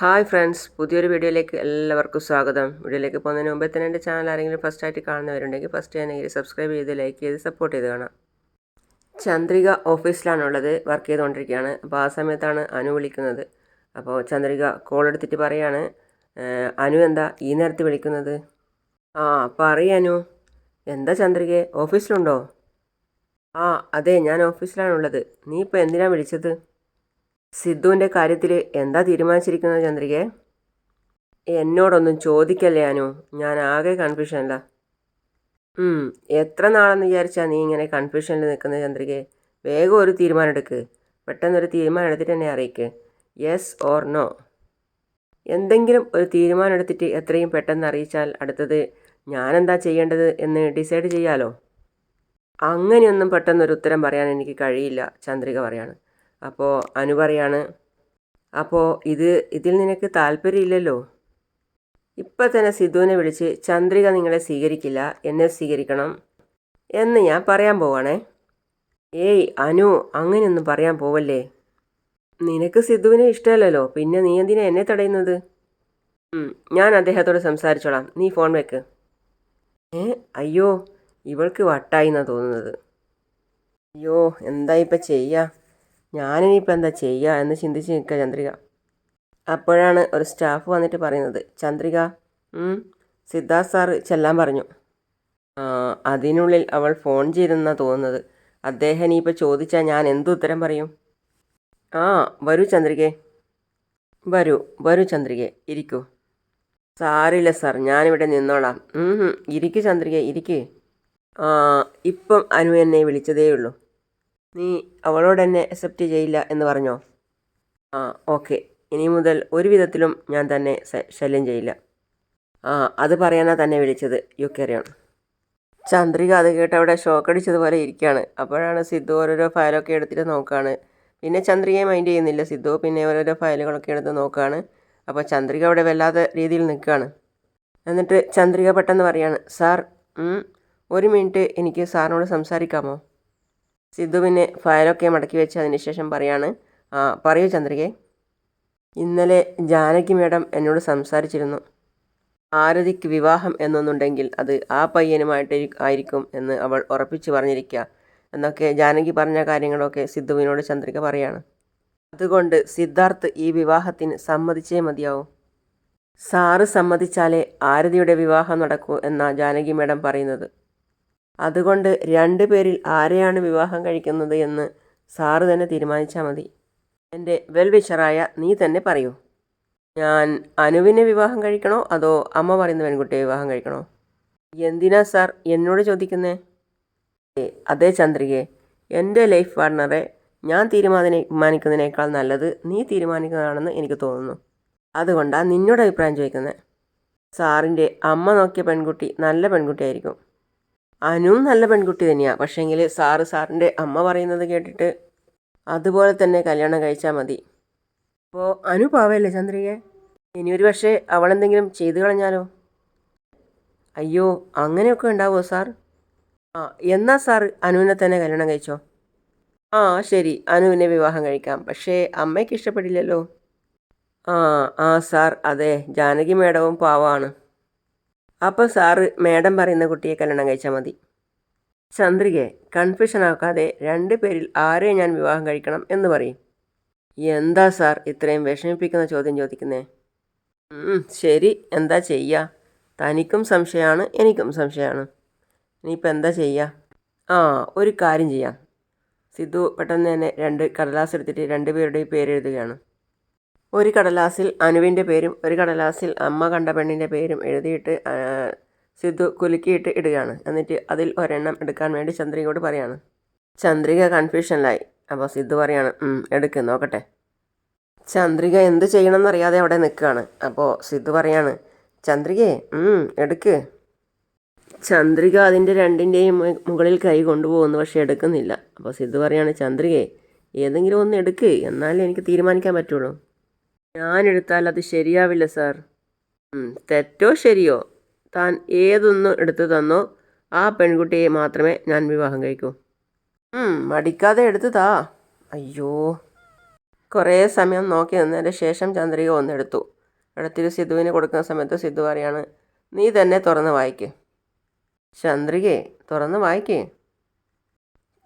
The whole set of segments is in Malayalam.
ഹായ് ഫ്രണ്ട്സ് പുതിയൊരു വീഡിയോയിലേക്ക് എല്ലാവർക്കും സ്വാഗതം. വീഡിയോയിലേക്ക് പോകുന്നതിന് മുമ്പേ തന്നെ എന്റെ ചാനൽ ആരെങ്കിലും ഫസ്റ്റ് ആയിട്ട് കാണുന്നവരുണ്ടെങ്കിൽ ഫസ്റ്റ് തന്നെ സബ്സ്ക്രൈബ് ചെയ്ത് ലൈക്ക് ചെയ്ത് സപ്പോർട്ട് ചെയ്ത് കാണാം. ചന്ദ്രിക ഓഫീസിലാണുള്ളത് വർക്ക് ചെയ്തുകൊണ്ടിരിക്കുകയാണ്. അപ്പോൾ ആ സമയത്താണ് അനു വിളിക്കുന്നത്. അപ്പോൾ ചന്ദ്രിക കോൾ എടുത്തിട്ട് പറയാണ് അനു എന്താ ഈ നേരത്ത് വിളിക്കുന്നത്? ആ പറയനു എന്താ ചന്ദ്രികയെ ഓഫീസിലുണ്ടോ ആ അതെ ഞാൻ ഓഫീസിലാണുള്ളത് നീ ഇപ്പോൾ എന്തിനാണ് വിളിച്ചത്? സിദ്ധുവിന്റെ കാര്യത്തിൽ എന്താ തീരുമാനിച്ചിരിക്കുന്നത് ചന്ദ്രികയെ എന്നോടൊന്നും ചോദിക്കല്ലേ അനു? ഞാൻ ആകെ കൺഫ്യൂഷനല്ല എത്ര നാളെന്ന് വിചാരിച്ചാൽ നീ ഇങ്ങനെ കൺഫ്യൂഷനിൽ നിൽക്കുന്ന ചന്ദ്രികയെ വേഗം ഒരു തീരുമാനം എടുക്ക്. പെട്ടെന്നൊരു തീരുമാനം എടുത്തിട്ട് എന്നെ അറിയിക്ക്. യെസ് ഓർ നോ എന്തെങ്കിലും ഒരു തീരുമാനം എടുത്തിട്ട് എത്രയും പെട്ടെന്ന് അറിയിച്ചാൽ അടുത്തത് ഞാനെന്താ ചെയ്യേണ്ടത് എന്ന് ഡിസൈഡ് ചെയ്യാലോ? അങ്ങനെയൊന്നും പെട്ടെന്നൊരു ഉത്തരം പറയാൻ എനിക്ക് കഴിയില്ല ചന്ദ്രിക പറയാണ്. അപ്പോൾ അനു പറയാണ് അപ്പോൾ ഇത് ഇതിൽ നിനക്ക് താല്പര്യമില്ലല്ലോ? ഇപ്പം തന്നെ സിദ്ധുവിനെ വിളിച്ച് ചന്ദ്രിക നിങ്ങളെ സ്വീകരിക്കില്ല എന്നെ സ്വീകരിക്കണം എന്ന് ഞാൻ പറയാൻ പോവാണേ. ഏയ് അനു അങ്ങനെയൊന്നും പറയാൻ പോവല്ലേ? നിനക്ക് സിദ്ധുവിനെ ഇഷ്ടമല്ലല്ലോ പിന്നെ നീ എന്തിനാ എന്നെ തടയുന്നത്? ഞാൻ അദ്ദേഹത്തോട് സംസാരിച്ചോളാം നീ ഫോൺ വെക്ക്. ഏ അയ്യോ ഇവൾക്ക് വട്ടായി എന്നാണ് തോന്നുന്നത്. അയ്യോ എന്താ ഇപ്പം ചെയ്യുക ഞാനിനിയിപ്പോൾ എന്താ ചെയ്യുക എന്ന് ചിന്തിച്ച് നിൽക്കുക ചന്ദ്രിക. അപ്പോഴാണ് ഒരു സ്റ്റാഫ് വന്നിട്ട് പറയുന്നത് ചന്ദ്രിക സിദ്ധാർത്ഥ് സാറ് ചെല്ലാൻ പറഞ്ഞു. അതിനുള്ളിൽ അവൾ ഫോൺ ചെയ്തെന്നാ തോന്നുന്നത്. അദ്ദേഹം ഇനിയിപ്പോൾ ചോദിച്ചാൽ ഞാൻ എന്ത് ഉത്തരം പറയും? ആ വരൂ ചന്ദ്രികെ. വരൂ വരൂ ചന്ദ്രികെ ഇരിക്കൂ. സാറില്ല സാർ ഞാനിവിടെ നിന്നോളാം. ഇരിക്കൂ ചന്ദ്രികെ ഇരിക്കേ. ആ ഇപ്പം അനു എന്നെ വിളിച്ചതേ ഉള്ളൂ നീ അവളോട് എന്നെ അക്സെപ്റ്റ് ചെയ്യില്ല എന്ന് പറഞ്ഞോ? ആ ഓക്കെ ഇനി മുതൽ ഒരു വിധത്തിലും ഞാൻ തന്നെ ശല്യം ചെയ്യില്ല. ആ അത് പറയാനാ തന്നെ വിളിച്ചത്. യു കെറിയോൺ ചന്ദ്രിക അത് കേട്ട് അവിടെ ഷോക്ക് അടിച്ചതുപോലെ ഇരിക്കുകയാണ് അപ്പോഴാണ് സിദ്ധു ഓരോരോ ഫയലൊക്കെ എടുത്തിട്ട് നോക്കുകയാണ് പിന്നെ ചന്ദ്രികയെ മൈൻഡ് ചെയ്യുന്നില്ല. സിദ്ധു പിന്നെ ഓരോരോ ഫയലുകളൊക്കെ എടുത്ത് നോക്കുകയാണ് അപ്പോൾ ചന്ദ്രിക അവിടെ വല്ലാത്ത രീതിയിൽ നിൽക്കുകയാണ് എന്നിട്ട് ചന്ദ്രിക പെട്ടെന്ന് പറയാണ് സാർ ഒരു മിനിറ്റ് എനിക്ക് സാറിനോട് സംസാരിക്കാമോ? സിദ്ധു പിന്നെ ഫയലൊക്കെ മടക്കി വെച്ച് അതിന് ശേഷം പറയാണ്. പറയൂ ചന്ദ്രികെ. ഇന്നലെ ജാനകി മേഡം എന്നോട് സംസാരിച്ചിരുന്നു. ആരതിക്ക് വിവാഹം എന്നൊന്നുണ്ടെങ്കിൽ അത് ആ പയ്യനുമായിട്ട് ആയിരിക്കും എന്ന് അവൾ ഉറപ്പിച്ചു പറഞ്ഞിരിക്കുക എന്നൊക്കെ ജാനകി പറഞ്ഞ കാര്യങ്ങളൊക്കെ സിദ്ധുവിനോട് ചന്ദ്രിക പറയാണ്. അതുകൊണ്ട് സിദ്ധാർത്ഥ് ഈ വിവാഹത്തിന് സമ്മതിച്ചേ മതിയാവും. സാറ് സമ്മതിച്ചാലേ ആരതിയുടെ വിവാഹം നടക്കൂ എന്നാണ് ജാനകി മേഡം പറയുന്നത്. അതുകൊണ്ട് രണ്ടു പേരിൽ ആരെയാണ് വിവാഹം കഴിക്കുന്നത് എന്ന് സാറ് തന്നെ തീരുമാനിച്ചാൽ മതി. എന്റെ വെൽവിഷറായ നീ തന്നെ പറയൂ. ഞാൻ അനുവിനെ വിവാഹം കഴിക്കണോ അതോ അമ്മ പറയുന്ന പെൺകുട്ടിയെ വിവാഹം കഴിക്കണോ? എന്തിനാ സാർ എന്നോട് ചോദിക്കുന്നേ? അതേ അതെ ചന്ദ്രികെ എന്റെ ലൈഫ് പാർട്ണറെ ഞാൻ തീരുമാനിക്കുന്നതിനേക്കാൾ നല്ലത് നീ തീരുമാനിക്കുന്നതാണെന്ന് എനിക്ക് തോന്നുന്നു. അതുകൊണ്ടാണ് നിന്നോട് അഭിപ്രായം ചോദിക്കുന്നത് സാറിന്റെ അമ്മ നോക്കിയ പെൺകുട്ടി നല്ല പെൺകുട്ടിയായിരിക്കും. അനുവും നല്ല പെൺകുട്ടി തന്നെയാണ് പക്ഷേങ്കിൽ സാറ് സാറിന്റെ അമ്മ പറയുന്നത് കേട്ടിട്ട് അതുപോലെ തന്നെ കല്യാണം കഴിച്ചാൽ മതി. അപ്പോൾ അനു പാവല്ലേ ചന്ദ്രികെ? ഇനി ഒരു പക്ഷേ അവളെന്തെങ്കിലും ചെയ്തു കളഞ്ഞാലോ? അയ്യോ അങ്ങനെയൊക്കെ ഉണ്ടാവുമോ സാർ? ആ എന്നാ സാർ അനുവിനെ തന്നെ കല്യാണം കഴിച്ചോ? ആ ശരി. അനുവിനെ വിവാഹം കഴിക്കാം. പക്ഷേ അമ്മയ്ക്ക് ഇഷ്ടപ്പെടില്ലല്ലോ. ആ ആ സാർ. അതെ ജാനകി മേഡവും പാവമാണ്. അപ്പോൾ സാറ് മേഡം പറയുന്ന കുട്ടിയെ കല്യാണം കഴിച്ചാൽ മതി. ചന്ദ്രികയെ കൺഫ്യൂഷൻ ആക്കാതെ രണ്ട് പേരിൽ ആരെ ഞാൻ വിവാഹം കഴിക്കണം എന്ന് പറയും. എന്താ സാർ ഇത്രയും വിഷമിപ്പിക്കുന്ന ചോദ്യം ചോദിക്കുന്നേ? ശരി. എന്താ ചെയ്യുക തനിക്കും സംശയമാണ് എനിക്കും സംശയമാണ്. ഇനിയിപ്പോൾ എന്താ ചെയ്യുക ആ ഒരു കാര്യം ചെയ്യാം. സിദ്ധു പെട്ടെന്ന് തന്നെ രണ്ട് കടലാസ് എടുത്തിട്ട് രണ്ട് പേരുടെയും പേര് എഴുതുകയാണ് ഒരു കടലാസിൽ അനുവിന്റെ പേരും ഒരു കടലാസിൽ അമ്മ കണ്ട പെണ്ണിന്റെ പേരും എഴുതിയിട്ട് സിദ്ധു കുലുക്കിയിട്ട് ഇടുകയാണ്. എന്നിട്ട് അതിൽ ഒരെണ്ണം എടുക്കാൻ വേണ്ടി ചന്ദ്രികയോട് പറയാണ്. ചന്ദ്രിക കൺഫ്യൂഷനിലായി. അപ്പോൾ സിദ്ധു പറയാണ് "ഉം, എടുക്ക് നോക്കട്ടെ. ചന്ദ്രിക എന്ത് ചെയ്യണമെന്നറിയാതെ അവിടെ നിൽക്കുകയാണ്. അപ്പോൾ സിദ്ധു പറയാണ് ചന്ദ്രികയെ എടുക്ക്. ചന്ദ്രിക അതിന്റെ രണ്ടിന്റെയും മുകളിൽ കൈ കൊണ്ടുപോകുന്നു പക്ഷേ എടുക്കുന്നില്ല. അപ്പോൾ സിദ്ധു പറയാണ് ചന്ദ്രികയെ ഏതെങ്കിലും ഒന്ന് എടുക്ക്. എന്നാലേ എനിക്ക് തീരുമാനിക്കാൻ പറ്റുള്ളൂ. ഞാൻ എടുത്താൽ അത് ശരിയാവില്ല സാർ. തെറ്റോ ശരിയോ? താൻ ഏതൊന്നും എടുത്തു തന്നോ ആ പെൺകുട്ടിയെ മാത്രമേ ഞാൻ വിവാഹം കഴിക്കൂ. മടിക്കാതെ എടുത്തു താ. അയ്യോ. കുറേ സമയം നോക്കി നിന്നതിന്റെ ശേഷം ചന്ദ്രിക ഒന്നെടുത്തു. എടുത്തിട്ട് സിദ്ധുവിന് കൊടുക്കുന്ന സമയത്ത് സിദ്ധു പറയാണ് നീ തന്നെ തുറന്ന് വായിക്ക്. ചന്ദ്രികയെ തുറന്ന് വായിക്കേ.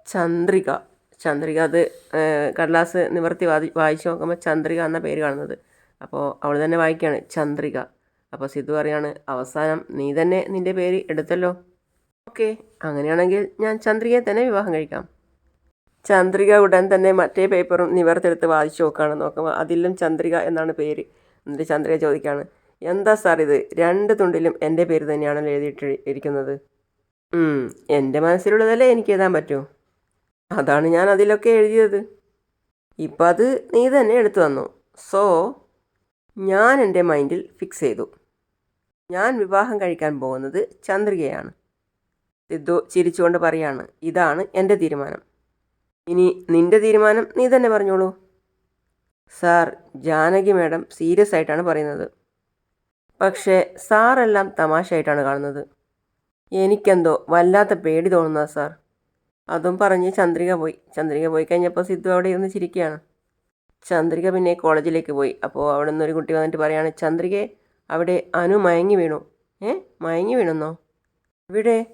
ചന്ദ്രിക. ചന്ദ്രിക. അത് കടലാസ് നിവർത്തി വാതി വായിച്ച് നോക്കുമ്പോൾ ചന്ദ്രിക എന്ന പേര് കാണുന്നത്. അപ്പോൾ അവൾ തന്നെ വായിക്കുകയാണ് ചന്ദ്രിക. അപ്പോൾ സിദ്ധു പറയാണ് അവസാനം നീ തന്നെ നിന്റെ പേര് എടുത്തല്ലോ. ഓക്കെ അങ്ങനെയാണെങ്കിൽ ഞാൻ ചന്ദ്രികയെ തന്നെ വിവാഹം കഴിക്കാം. ചന്ദ്രിക ഉടൻ തന്നെ മറ്റേ പേപ്പറും നിവർത്തിയെടുത്ത് വായിച്ചു നോക്കുകയാണ് നോക്കുമ്പോൾ അതിലും ചന്ദ്രിക എന്നാണ് പേര്. എന്നിട്ട് ചന്ദ്രിക ചോദിക്കുകയാണ് എന്താ സാർ ഇത്? രണ്ട് തുണ്ടിലും എന്റെ പേര് തന്നെയാണല്ലോ എഴുതിയിട്ട് ഇരിക്കുന്നത്. എന്റെ മനസ്സിലുള്ളതല്ലേ എനിക്ക് എഴുതാൻ പറ്റൂ? അതാണ് ഞാൻ അതിലൊക്കെ എഴുതിയത്. ഇപ്പം അത് നീ തന്നെ എടുത്തു തന്നു. സോ ഞാൻ എന്റെ മൈൻഡിൽ ഫിക്സ് ചെയ്തു. ഞാൻ വിവാഹം കഴിക്കാൻ പോകുന്നത് ചന്ദ്രികയാണ്. സിദ്ധു ചിരിച്ചുകൊണ്ട് പറയാണ് ഇതാണ് എന്റെ തീരുമാനം. ഇനി നിന്റെ തീരുമാനം നീ തന്നെ പറഞ്ഞോളൂ. സാർ ജാനകി മാഡം സീരിയസ് ആയിട്ടാണ് പറയുന്നത്. പക്ഷേ സാറെല്ലാം തമാശയായിട്ടാണ് കാണുന്നത്. എനിക്കെന്തോ വല്ലാത്ത പേടി തോന്നുന്നത് സാർ. അതും പറഞ്ഞ് ചന്ദ്രിക പോയി. ചന്ദ്രിക പോയി കഴിഞ്ഞപ്പോൾ സിദ്ധു അവിടെ ഇരുന്ന് ചിരിക്കുകയാണ്. ചന്ദ്രിക പിന്നെ കോളേജിലേക്ക് പോയി. അപ്പോൾ അവിടെ നിന്ന് ഒരു കുട്ടി വന്നിട്ട് പറയാണ് ചന്ദ്രികയെ അവിടെ അനു മയങ്ങി വീണു. ഏ? മയങ്ങി വീണെന്നോ? ഇവിടെ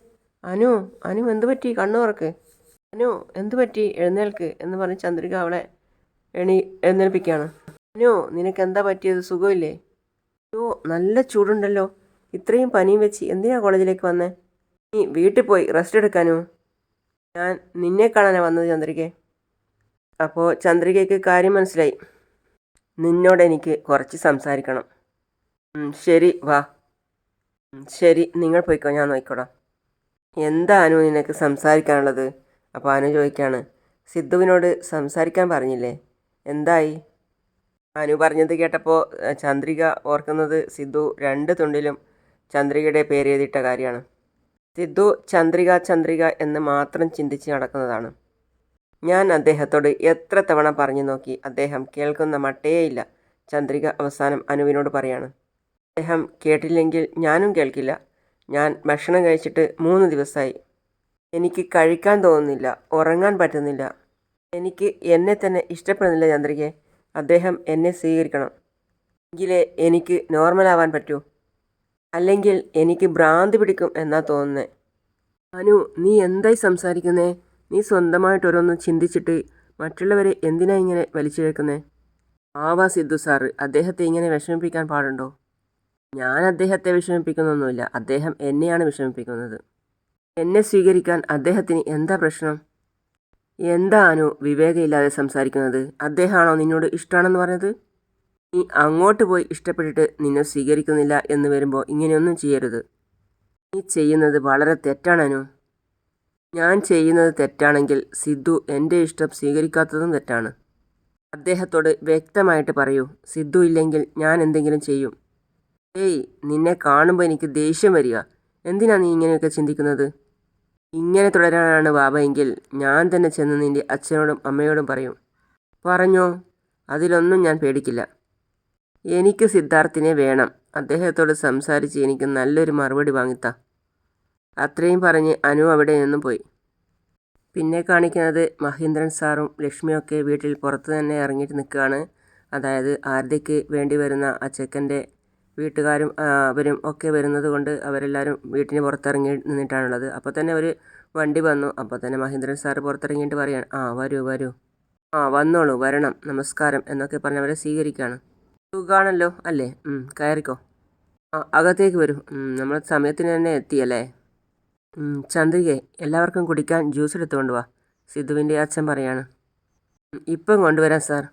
അനു അനു എന്ത് പറ്റി? കണ്ണു തുറക്ക് അനു എന്ത് പറ്റി? എഴുന്നേൽക്ക്. എന്ന് പറഞ്ഞ് ചന്ദ്രിക അവളെ എണി എഴുന്നേൽപ്പിക്കുകയാണ്. അനു നിനക്ക് എന്താ പറ്റിയത്? സുഖമില്ലേ? അയ്യോ നല്ല ചൂടുണ്ടല്ലോ. ഇത്രയും പനിയും വെച്ച് എന്തിനാ കോളേജിലേക്ക് വന്നേ? നീ വീട്ടിൽ പോയി റെസ്റ്റ് എടുക്കാനോ ഞാൻ നിന്നെ കാണാനാണ് വന്നത് ചന്ദ്രികെ. അപ്പോൾ ചന്ദ്രികയ്ക്ക് കാര്യം മനസ്സിലായി. നിന്നോട് എനിക്ക് കുറച്ച് സംസാരിക്കണം. ശരി വാ. ശരി നിങ്ങൾ പോയിക്കോ ഞാൻ നോക്കിക്കോളാം എന്താ അനു നിനക്ക് സംസാരിക്കാനുള്ളത്? അപ്പോൾ അനു ചോദിക്കുകയാണ് സിദ്ധുവിനോട് സംസാരിക്കാൻ പറഞ്ഞില്ലേ? എന്തായി? അനു പറഞ്ഞത് കേട്ടപ്പോൾ ചന്ദ്രിക ഓർക്കുന്നത് സിദ്ധു രണ്ട് തുണ്ടിലും ചന്ദ്രികയുടെ പേര് എഴുതിയിട്ട കാര്യമാണ്. സിദ്ധു ചന്ദ്രിക ചന്ദ്രിക എന്ന് മാത്രം ചിന്തിച്ച് നടക്കുന്നതാണ്. ഞാൻ അദ്ദേഹത്തോട് എത്ര തവണ പറഞ്ഞു നോക്കി അദ്ദേഹം കേൾക്കുന്ന മട്ടേയില്ല. ചന്ദ്രിക അവസാനം അനുവിനോട് പറയാണ്. അദ്ദേഹം കേട്ടില്ലെങ്കിൽ ഞാനും കേൾക്കില്ല. ഞാൻ ഭക്ഷണം കഴിച്ചിട്ട് മൂന്ന് ദിവസമായി. എനിക്ക് കഴിക്കാൻ തോന്നുന്നില്ല ഉറങ്ങാൻ പറ്റുന്നില്ല. എനിക്ക് എന്നെ തന്നെ ഇഷ്ടപ്പെടുന്നില്ല ചന്ദ്രികയെ. അദ്ദേഹം എന്നെ സ്വീകരിക്കണം. എങ്കിലേ എനിക്ക് നോർമലാവാൻ പറ്റൂ. അല്ലെങ്കിൽ എനിക്ക് ഭ്രാന്ത് പിടിക്കും എന്നാ തോന്നുന്നേ. അനു നീ എന്തായി സംസാരിക്കുന്നേ? നീ സ്വന്തമായിട്ട് ഓരോന്ന് ചിന്തിച്ചിട്ട് മറ്റുള്ളവരെ എന്തിനാ ഇങ്ങനെ വലിച്ചിഴക്കുന്നേ? ആവാ സിദ്ധു സാറ് അദ്ദേഹത്തെ ഇങ്ങനെ വിഷമിപ്പിക്കാൻ പാടുണ്ടോ? ഞാൻ അദ്ദേഹത്തെ വിഷമിപ്പിക്കുന്നൊന്നുമില്ല. അദ്ദേഹം എന്നെയാണ് വിഷമിപ്പിക്കുന്നത്. എന്നെ സ്വീകരിക്കാൻ അദ്ദേഹത്തിന് എന്താ പ്രശ്നം? എന്താ അനു വിവേകയില്ലാതെ സംസാരിക്കുന്നത്? അദ്ദേഹമാണോ നിന്നോട് ഇഷ്ടമാണെന്ന് പറഞ്ഞത്? നീ അങ്ങോട്ട് പോയി ഇഷ്ടപ്പെട്ടിട്ട് നിന്നെ സ്വീകരിക്കുന്നില്ല എന്ന് വരുമ്പോൾ ഇങ്ങനെയൊന്നും ചെയ്യരുത്. നീ ചെയ്യുന്നത് വളരെ തെറ്റാണ് ഞാൻ ചെയ്യുന്നത് തെറ്റാണെങ്കിൽ സിദ്ധു എന്റെ ഇഷ്ടം സ്വീകരിക്കാത്തതും തെറ്റാണ്. അദ്ദേഹത്തോട് വ്യക്തമായിട്ട് പറയൂ സിദ്ധു ഇല്ലെങ്കിൽ ഞാൻ എന്തെങ്കിലും ചെയ്യും. ഏയ് നിന്നെ കാണുമ്പോൾ എനിക്ക് ദേഷ്യം വരിക. എന്തിനാ നീ ഇങ്ങനെയൊക്കെ ചിന്തിക്കുന്നത്? ഇങ്ങനെ തുടരാനാണ് ബാബയെങ്കിൽ ഞാൻ തന്നെ ചെന്ന് നിന്റെ അച്ഛനോടും അമ്മയോടും പറയും. പറഞ്ഞോ അതിലൊന്നും ഞാൻ പേടിക്കില്ല. എനിക്ക് സിദ്ധാർത്ഥിനെ വേണം. അദ്ദേഹത്തോട് സംസാരിച്ച് എനിക്ക് നല്ലൊരു മറുപടി വാങ്ങിത്താ. അത്രയും പറഞ്ഞ് അനു അവിടെ നിന്നും പോയി. പിന്നെ കാണിക്കുന്നത് മഹീന്ദ്രൻ സാറും ലക്ഷ്മിയൊക്കെ വീട്ടിൽ പുറത്ത് തന്നെ ഇറങ്ങിയിട്ട് നിൽക്കുകയാണ്. അതായത് ആരതിക്ക് വേണ്ടി വരുന്ന ആ വീട്ടുകാരും അവരും ഒക്കെ വരുന്നത് കൊണ്ട് അവരെല്ലാവരും വീട്ടിന് പുറത്തിറങ്ങി നിന്നിട്ടാണുള്ളത്. അപ്പോൾ തന്നെ ഒരു വണ്ടി വന്നു. അപ്പോൾ തന്നെ മഹീന്ദ്രൻ സാറ് പുറത്തിറങ്ങിയിട്ട് പറയാണ് ആ വരൂ വരൂ. ആ വന്നോളൂ വരണം നമസ്കാരം എന്നൊക്കെ പറഞ്ഞ് അവരെ സ്വീകരിക്കുകയാണ്. സുഖാണല്ലോ. അല്ലേ? കയറിക്കോ. അകത്തേക്ക് വരൂ. നമ്മൾ സമയത്തിന് തന്നെ എത്തിയല്ലേ? ചന്ദ്രികെ എല്ലാവർക്കും കുടിക്കാൻ ജ്യൂസ് എടുത്തുകൊണ്ട് വാ. സിദ്ധുവിന്റെ അച്ഛൻ പറയാണ്. "ഉം, ഇപ്പം കൊണ്ടുവരാം സാർ.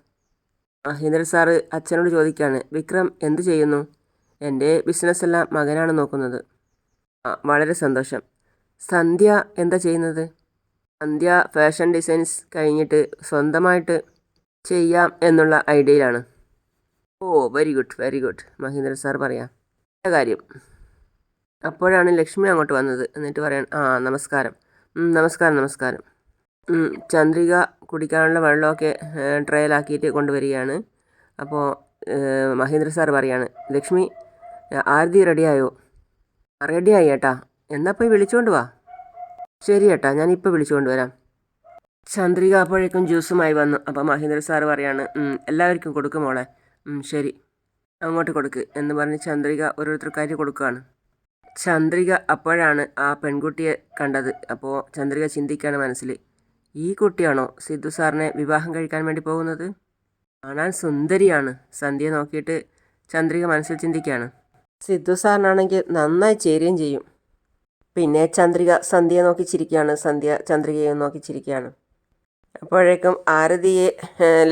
മഹേന്ദ്ര സാറ് അച്ഛനോട് ചോദിക്കുകയാണ് വിക്രം എന്തു ചെയ്യുന്നു? എന്റെ ബിസിനസ്സെല്ലാം മകനാണ് നോക്കുന്നത്. വളരെ സന്തോഷം. സന്ധ്യ എന്താ ചെയ്യുന്നത്? സന്ധ്യ ഫാഷൻ ഡിസൈൻസ് കഴിഞ്ഞിട്ട് സ്വന്തമായിട്ട് ചെയ്യാം എന്നുള്ള ഐഡിയയിലാണ്. ഓ very good very good Mahendran sir പറയാം. കാര്യം. അപ്പോഴാണ് ലക്ഷ്മി അങ്ങോട്ട് വന്നത്. എന്നിട്ട് പറയാൻ ആ നമസ്കാരം. നമസ്കാരം നമസ്കാരം. ചന്ദ്രിക കുടിക്കാനുള്ള വെള്ളമൊക്കെ ട്രയലാക്കിയിട്ട് കൊണ്ടുവരികയാണ്. അപ്പോൾ മഹേന്ദ്ര സാർ പറയാണ് ലക്ഷ്മി ആരതി റെഡിയായോ? റെഡിയായി ഏട്ടാ. എന്നാൽ പോയി വിളിച്ചുകൊണ്ട് വാ. ശരി ഏട്ടാ ഞാൻ ഇപ്പോൾ വിളിച്ചുകൊണ്ട് വരാം. ചന്ദ്രിക അപ്പോഴേക്കും ജ്യൂസുമായി വന്നു. അപ്പോൾ മഹേന്ദ്ര സാർ പറയാണ് എല്ലാവർക്കും കൊടുക്കും മോളെ. ശരി. അങ്ങോട്ട് കൊടുക്ക് എന്ന് പറഞ്ഞ് ചന്ദ്രിക ഓരോരുത്തർക്കായിട്ട് കൊടുക്കുകയാണ്. ചന്ദ്രിക അപ്പോഴാണ് ആ പെൺകുട്ടിയെ കണ്ടത്. അപ്പോൾ ചന്ദ്രിക ചിന്തിക്കുകയാണ് മനസ്സിൽ ഈ കുട്ടിയാണോ സിദ്ധു സാറിനെ വിവാഹം കഴിക്കാൻ വേണ്ടി പോകുന്നത്? കാണാൻ സുന്ദരിയാണ്. സന്ധ്യ നോക്കിയിട്ട് ചന്ദ്രിക മനസ്സിൽ ചിന്തിക്കുകയാണ്. സിദ്ധു സാറിനാണെങ്കിൽ നന്നായി ചേരുകയും ചെയ്യും. പിന്നെ ചന്ദ്രിക സന്ധ്യയെ നോക്കി ചിരിക്കുകയാണ്. സന്ധ്യ ചന്ദ്രികയെ നോക്കി ചിരിക്കുകയാണ്. അപ്പോഴേക്കും ആരതിയെ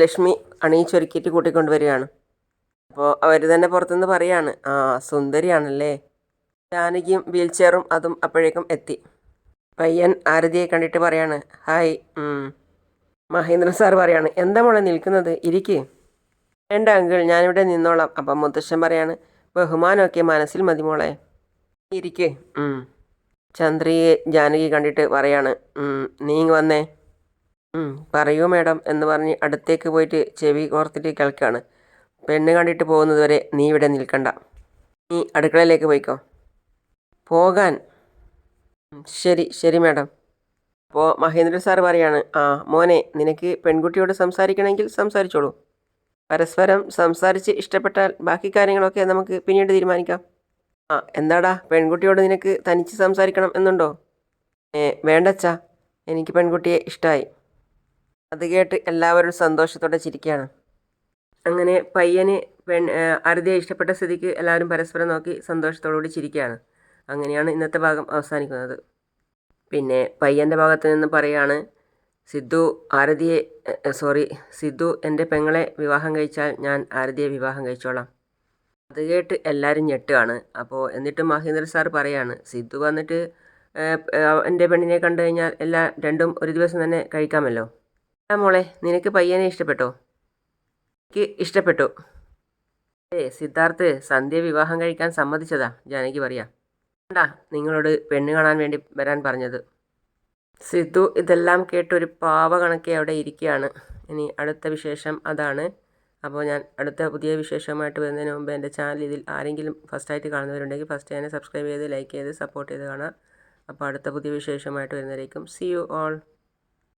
ലക്ഷ്മി അണിയിച്ചൊരുക്കിയിട്ട് കൂട്ടിക്കൊണ്ടുവരികയാണ്. അപ്പോൾ അവർ തന്നെ പുറത്തുനിന്ന് പറയാണ് ആ സുന്ദരിയാണല്ലേ? ജാനകിയും വീൽ ചെയറും അതും അപ്പോഴേക്കും എത്തി. പയ്യൻ ആരതിയെ കണ്ടിട്ട് പറയാണ് ഹായ് മഹേന്ദ്രൻ സാർ പറയാണ് എന്താ മോളെ നിൽക്കുന്നത്? ഇരിക്ക്. വേണ്ട അങ്കിൾ ഞാനിവിടെ നിന്നോളാം. അപ്പം മുത്തശ്ശൻ പറയാണ് ബഹുമാനമൊക്കെ മനസ്സിൽ മതി മോളെ. ഇരിക്ക് ഉം." ചന്ദ്രിയെ ജാനകി കണ്ടിട്ട് പറയാണ് "ഉം, നീ വന്നേ. പറയൂ മേഡം എന്ന് പറഞ്ഞ് അടുത്തേക്ക് പോയിട്ട് ചെവി കോർത്തിട്ട് കേൾക്കുകയാണ് പെണ്ണ് കണ്ടിട്ട് പോകുന്നത് വരെ നീ ഇവിടെ നിൽക്കണ്ട. നീ അടുക്കളയിലേക്ക് പോയിക്കോ. പോകാൻ. ശരി ശരി മാഡം. അപ്പോൾ മഹേന്ദ്ര സാർ പറയാണ് ആ മോനെ നിനക്ക് പെൺകുട്ടിയോട് സംസാരിക്കണമെങ്കിൽ സംസാരിച്ചോളൂ. പരസ്പരം സംസാരിച്ച് ഇഷ്ടപ്പെട്ടാൽ ബാക്കി കാര്യങ്ങളൊക്കെ നമുക്ക് പിന്നീട് തീരുമാനിക്കാം. ആ എന്താടാ പെൺകുട്ടിയോട് നിനക്ക് തനിച്ച് സംസാരിക്കണം എന്നുണ്ടോ? ഏ വേണ്ടച്ചാ എനിക്ക് പെൺകുട്ടിയെ ഇഷ്ടമായി അത് കേട്ട് എല്ലാവരും സന്തോഷത്തോടെ ചിരിക്കുകയാണ്. അങ്ങനെ പയ്യന് പെൺ അറുതിയെ ഇഷ്ടപ്പെട്ട സ്ഥിതിക്ക് എല്ലാവരും പരസ്പരം നോക്കി സന്തോഷത്തോടുകൂടി ചിരിക്കുകയാണ്. അങ്ങനെയാണ് ഇന്നത്തെ ഭാഗം അവസാനിക്കുന്നത്. പിന്നെ പയ്യന്റെ ഭാഗത്ത് നിന്ന് പറയാണ് സിദ്ധു ആരതിയെ സോറി സിദ്ധു എന്റെ പെങ്ങളെ വിവാഹം കഴിച്ചാൽ ഞാൻ ആരതിയെ വിവാഹം കഴിച്ചോളാം. അത് കേട്ട് എല്ലാവരും ഞെട്ടുകയാണ്. അപ്പോൾ എന്നിട്ട് മഹേന്ദ്ര സാർ പറയാണ് സിദ്ധു വന്നിട്ട് എന്റെ പെണ്ണിനെ കണ്ടു കഴിഞ്ഞാൽ എല്ലാ രണ്ടും ഒരു ദിവസം തന്നെ കഴിക്കാമല്ലോ. ആ മോളെ നിനക്ക് പയ്യനെ ഇഷ്ടപ്പെട്ടോ? എനിക്ക് ഇഷ്ടപ്പെട്ടു. ഏ സിദ്ധാർത്ഥ് സന്ധ്യ വിവാഹം കഴിക്കാൻ സമ്മതിച്ചതാ ജാനകി പറയാ. വേണ്ട നിങ്ങളോട് പെണ്ണ് കാണാൻ വേണ്ടി വരാൻ പറഞ്ഞത്. സിദ്ധു ഇതെല്ലാം കേട്ടൊരു പാവ കണക്കെ അവിടെ ഇരിക്കുകയാണ് ഇനി അടുത്ത വിശേഷം അതാണ്. അപ്പോൾ ഞാൻ അടുത്ത പുതിയ വിശേഷമായിട്ട് വരുന്നതിന് മുമ്പ് എന്റെ ചാനൽ ഇതിൽ ആരെങ്കിലും ഫസ്റ്റായിട്ട് കാണുന്നവരുണ്ടെങ്കിൽ ഫസ്റ്റ് തന്നെ സബ്സ്ക്രൈബ് ചെയ്ത് ലൈക്ക് ചെയ്ത് സപ്പോർട്ട് ചെയ്ത് കാണാം. അപ്പോൾ അടുത്ത പുതിയ വിശേഷമായിട്ട് വരുന്നവരേക്കും സി യു ഓൾ